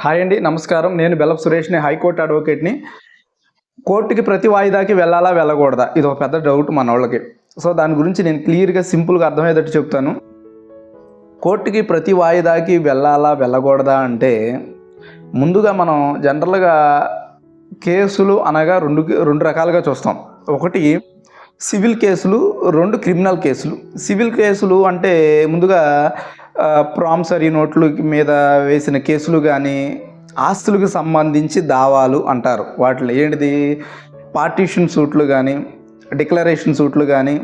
Hi అండి నమస్కారం. నేను బెల్లప్ సురేష్ని హైకోర్టు అడ్వకేట్ని. కోర్టుకి ప్రతి వాయిదాకి వెళ్ళాలా వెళ్ళకూడదా? ఇది ఒక పెద్ద డౌట్ మన వాళ్ళకి. సో దాని గురించి నేను క్లియర్గా సింపుల్గా అర్థమయ్యేటట్టు చెప్తాను. కోర్టుకి ప్రతి వాయిదాకి వెళ్ళాలా వెళ్ళకూడదా అంటే ముందుగా మనం జనరల్గా కేసులు అనగా రెండు రెండు రకాలుగా చూస్తాం. ఒకటి సివిల్ కేసులు రెండు క్రిమినల్ కేసులు. సివిల్ కేసులు అంటే ముందుగా ప్రామిసరీ నోట్ల మీద వేసిన కేసులు కానీ ఆస్తులకు సంబంధించి దావాలు అంటారు. వాటిలో ఏంటిది? పార్టీషన్ సూట్లు కానీ డిక్లరేషన్ సూట్లు కానీ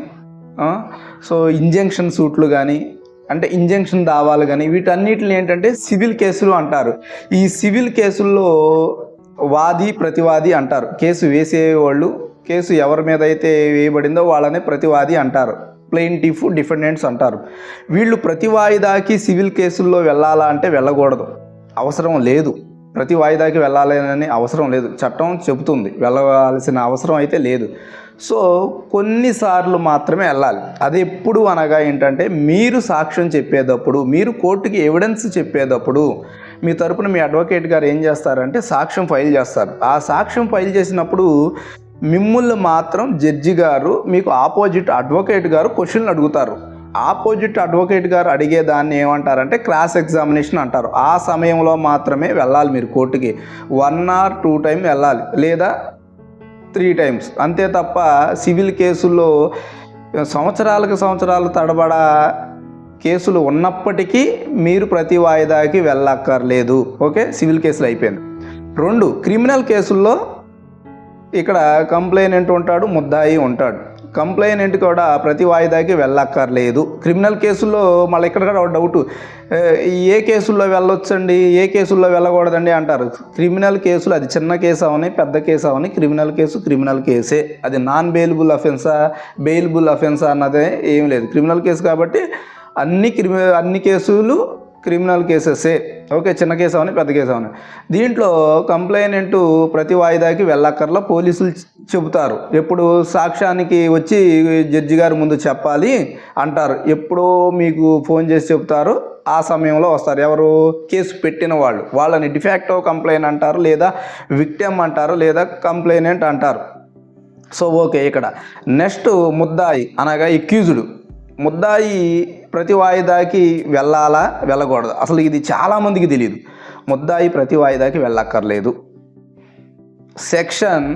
సో ఇంజంక్షన్ సూట్లు కానీ అంటే ఇంజంక్షన్ దావాలు కానీ వీటన్నిటిని ఏంటంటే సివిల్ కేసులు అంటారు. ఈ సివిల్ కేసుల్లో వాది ప్రతివాది అంటారు. కేసు వేసేవాళ్ళు కేసు ఎవరి మీద అయితే వేయబడిందో వాళ్ళనే ప్రతివాది అంటారు. ప్లెయింటిఫ్ డిఫెండెంట్స్ అంటారు. వీళ్ళు ప్రతి వాయిదాకి సివిల్ కేసుల్లో వెళ్ళాలా అంటే వెళ్ళకూడదు. అవసరం లేదు. ప్రతి వాయిదాకి వెళ్ళాలని అవసరం లేదు. చట్టం చెబుతుంది. వెళ్ళవలసిన అవసరం అయితే లేదు. సో కొన్నిసార్లు మాత్రమే వెళ్ళాలి. అది ఎప్పుడు అనగా ఏంటంటే మీరు సాక్ష్యం చెప్పేటప్పుడు మీరు కోర్టుకి ఎవిడెన్స్ చెప్పేటప్పుడు మీ తరపున మీ అడ్వకేట్ గారు ఏం చేస్తారంటే సాక్ష్యం ఫైల్ చేస్తారు. ఆ సాక్ష్యం ఫైల్ చేసినప్పుడు మిమ్మల్ని మాత్రం జడ్జి గారు మీకు ఆపోజిట్ అడ్వకేట్ గారు క్వశ్చన్లు అడుగుతారు. ఆపోజిట్ అడ్వకేట్ గారు అడిగే దాన్ని ఏమంటారంటే క్రాస్ ఎగ్జామినేషన్ అంటారు. ఆ సమయంలో మాత్రమే వెళ్ళాలి మీరు కోర్టుకి. వన్ ఆర్ టూ టైం వెళ్ళాలి. లేదా త్రీ టైమ్స్. అంతే తప్ప సివిల్ కేసుల్లో సంవత్సరాలకు సంవత్సరాలు తడబడా కేసులు ఉన్నప్పటికీ మీరు ప్రతి వాయిదాకి వెళ్ళక్కర్లేదు. ఓకే? సివిల్ కేసులు అయిపోయింది రెండు క్రిమినల్ కేసుల్లో ఇక్కడ కంప్లైనెంట్ ఉంటాడు ముద్దాయి ఉంటాడు. కంప్లైనెంట్ కూడా ప్రతి వాయిదాకి వెళ్ళక్కర్లేదు. క్రిమినల్ కేసుల్లో మళ్ళీ ఇక్కడ కూడా ఒక డౌట్. ఏ కేసుల్లో వెళ్ళొచ్చండి? ఏ కేసుల్లో వెళ్ళకూడదండి అంటారు. క్రిమినల్ కేసులు అది చిన్న కేసు అవని పెద్ద కేసు అవని క్రిమినల్ కేసు క్రిమినల్ కేసే. అది నాన్ బెయిలబుల్ అఫెన్సా? బెయిలబుల్ అఫెన్సా అన్నదే ఏం లేదు. క్రిమినల్ కేసు కాబట్టి అన్ని క్రిమి అన్ని కేసులు క్రిమినల్ కేసెసే ఓకే చిన్న కేసు అవని పెద్ద కేసు అవని దీంట్లో కంప్లైనెంట్ ప్రతి వాయిదాకి వెళ్ళక్కర్లా పోలీసులు చెబుతారు. ఎప్పుడు సాక్ష్యానికి వచ్చి జడ్జి గారి ముందు చెప్పాలి అంటారు. ఎప్పుడో మీకు ఫోన్ చేసి చెప్తారు ఆ సమయంలో వస్తారు. ఎవరు? కేసు పెట్టిన వాళ్ళు. వాళ్ళని డిఫాక్టో కంప్లైంట్ అంటారు లేదా విక్టమ్ అంటారు లేదా కంప్లైనెంట్ అంటారు. సో ఓకే ఇక్కడ. నెక్స్ట్ ముద్దాయి అనగా ఎక్యూజుడు. ముద్దాయి ప్రతి వాయిదాకి వెళ్ళాలా? వెళ్ళకూడదు. అసలు ఇది చాలామందికి తెలియదు ముద్దాయి ప్రతి వాయిదాకి వెళ్ళక్కర్లేదు. సెక్షన్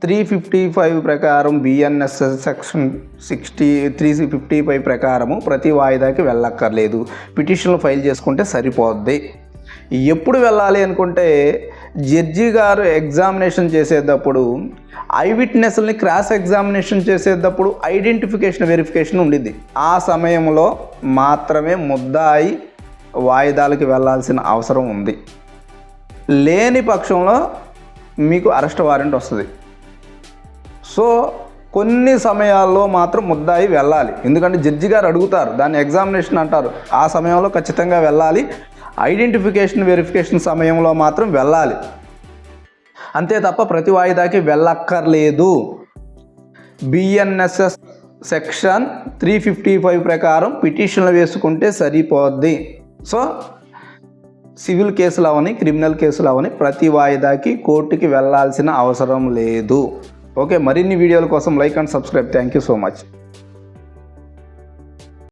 త్రీ ఫిఫ్టీ ఫైవ్ ప్రకారం BNS section sixty three fifty five ప్రకారము ప్రతి వాయిదాకి వెళ్ళక్కర్లేదు. పిటిషన్లు ఫైల్ చేసుకుంటే సరిపోద్ది. ఎప్పుడు వెళ్ళాలి అనుకుంటే జడ్జి గారు ఎగ్జామినేషన్ చేసేటప్పుడు ఐ విట్నెస్ని క్రాస్ ఎగ్జామినేషన్ చేసేటప్పుడు ఐడెంటిఫికేషన్ వెరిఫికేషన్ ఉండింది ఆ సమయంలో మాత్రమే ముద్దాయి వాయిదాలకు వెళ్ళాల్సిన అవసరం ఉంది. లేని పక్షంలో మీకు అరెస్ట్ వారెంట్ వస్తుంది. సో కొన్ని సమయాల్లో మాత్రం ముద్దాయి వెళ్ళాలి. ఎందుకంటే జడ్జి గారు అడుగుతారు దాన్ని ఎగ్జామినేషన్ అంటారు. ఆ సమయంలో ఖచ్చితంగా వెళ్ళాలి. ఐడెంటిఫికేషన్ వెరిఫికేషన్ సమయంలో మాత్రం వెళ్ళాలి. అంతే తప్ప ప్రతి వాయిదాకి వెళ్ళక్కర్లేదు. BNSS section three fifty five ప్రకారం పిటిషన్లు వేసుకుంటే సరిపోద్ది. సో సివిల్ కేసులు అవని క్రిమినల్ కేసులు అవని ప్రతి వాయిదాకి కోర్టుకి వెళ్ళాల్సిన అవసరం లేదు. ఓకే మరిన్ని వీడియోల కోసం like and subscribe. Thank you so much.